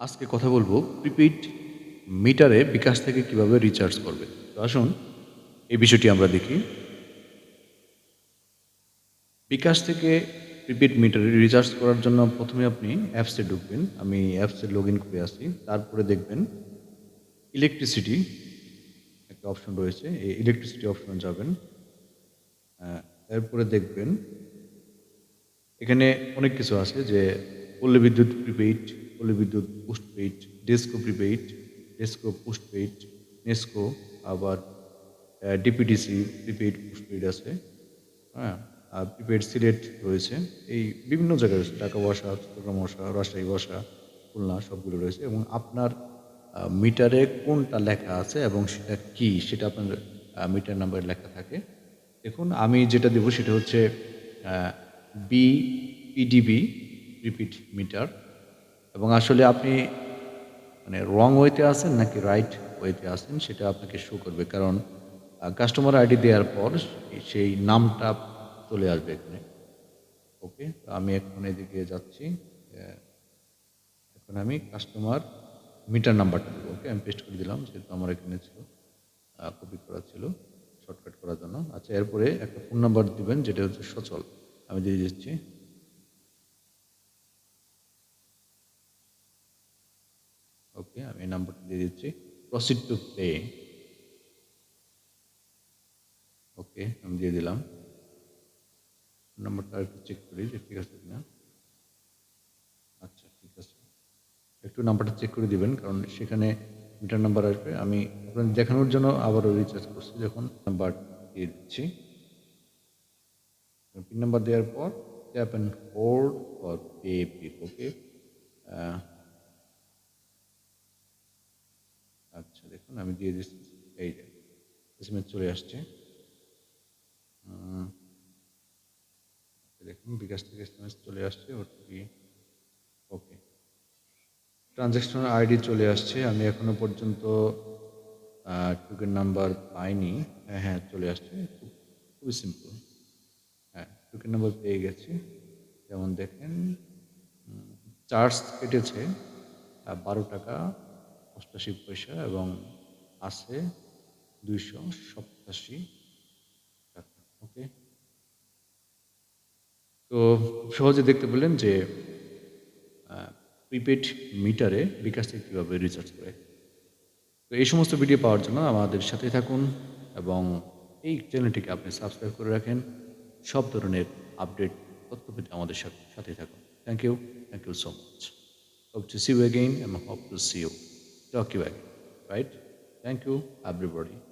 আজকে কথা বলব প্রিপেইড মিটারে বিকাশ থেকে কীভাবে রিচার্জ করবে। তো আসুন, এই বিষয়টি আমরা দেখি। বিকাশ থেকে প্রিপেড মিটারে রিচার্জ করার জন্য প্রথমে আপনি অ্যাপসে ঢুকবেন। আমি অ্যাপসে লগ ইন করে আসি। তারপরে দেখবেন ইলেকট্রিসিটি একটা অপশন রয়েছে। এই ইলেকট্রিসিটি অপশনে যাবেন। এরপরে দেখবেন এখানে অনেক কিছু আছে যে পল্লী বিদ্যুৎ প্রিপেইড পল্লী বিদ্যুৎ postpaid DESCO prepaid DESCO postpaid NESCO, আবার ডিপিডিসি প্রিপেইড পোস্টপেইড আছে হ্যাঁ আর প্রিপেইড সিলেট রয়েছে। এই বিভিন্ন জায়গায় রয়েছে, ঢাকা বসা চট্টগ্রাম বসা রাজশাহী বসা খুলনা, সবগুলো রয়েছে এবং আপনার মিটারে কোনটা লেখা আছে এবং সেটা কি, সেটা আপনার মিটার নাম্বারে লেখা থাকে। দেখুন, আমি যেটা দেবো সেটা হচ্ছে বি পিডিবি রিপিট মিটার এবং আসলে আপনি মানে রং ওয়েতে আছেন নাকি রাইট ওয়েতে আছেন সেটা আপনাকে শো করবে। কারণ কাস্টমার আইডি দেওয়ার পর সেই নামটা চলে আসবে এখানে। ওকে তো আমি এখন এদিকে যাচ্ছি। এখন আমি কাস্টমার মিটার নাম্বারটা দেবো। ওকে আমি পেস্ট করে দিলাম, যেহেতু আমার এখানে ছিল। কপি করা ছিল শর্টকাট করার জন্য। আচ্ছা এরপরে একটা ফোন নাম্বার দিবেন, যেটা হচ্ছে সচল। আমি দিয়ে দিচ্ছি। ওকে, আমি নাম্বারটা দিয়ে দিচ্ছি প্রসিড টু পে ওকে, আমি দিয়ে দিলাম। নাম্বারটা একটু চেক করি যে ঠিক আছে কিনা। আচ্ছা ঠিক আছে। একটু নাম্বারটা চেক করে দিবেন, কারণ সেখানে মিটার নাম্বার আসবে। আমি আপনাদের দেখানোর জন্য আবারও রিচার্জ করছি যখন নাম্বার দিয়ে দিচ্ছি। পিন নাম্বার দেওয়ার পর tap and hold for pay pick okay আচ্ছা দেখুন, আমি দিয়ে দিচ্ছি। এই যে এসএমএস চলে আসছে। দেখুন, বিকাশ থেকে এসএমএস চলে আসছে ওটিপি ওকে ট্রানজ্যাকশন আইডি চলে আসছে। আমি এখনও পর্যন্ত টুকেন নাম্বার পাইনি। হ্যাঁ হ্যাঁ চলে আসছে। খুব, খুবই সিম্পল হ্যাঁ টুকেন নাম্বার পেয়ে গেছি। যেমন দেখেন চার্জ কেটেছে বারো টাকা। অষ্টাশি পয়সা এবং আছে দুইশো সপ্তাশি টাকা। ওকে তো সহজে দেখতে পেলেন যে প্রিপেড মিটারে বিকাশ থেকে কীভাবে রিচার্জ করে। তো এই সমস্ত ভিডিও পাওয়ার জন্য আমাদের সাথে থাকুন এবং এই চ্যানেলটিকে আপনি সাবস্ক্রাইব করে রাখেন। সব ধরনের আপডেট তথ্য পেতে আমাদের সাথে সাথে থাকুন। Thank you thank you so much hope to see you again এবং hope to see you talk to you again. Right? Thank you, everybody.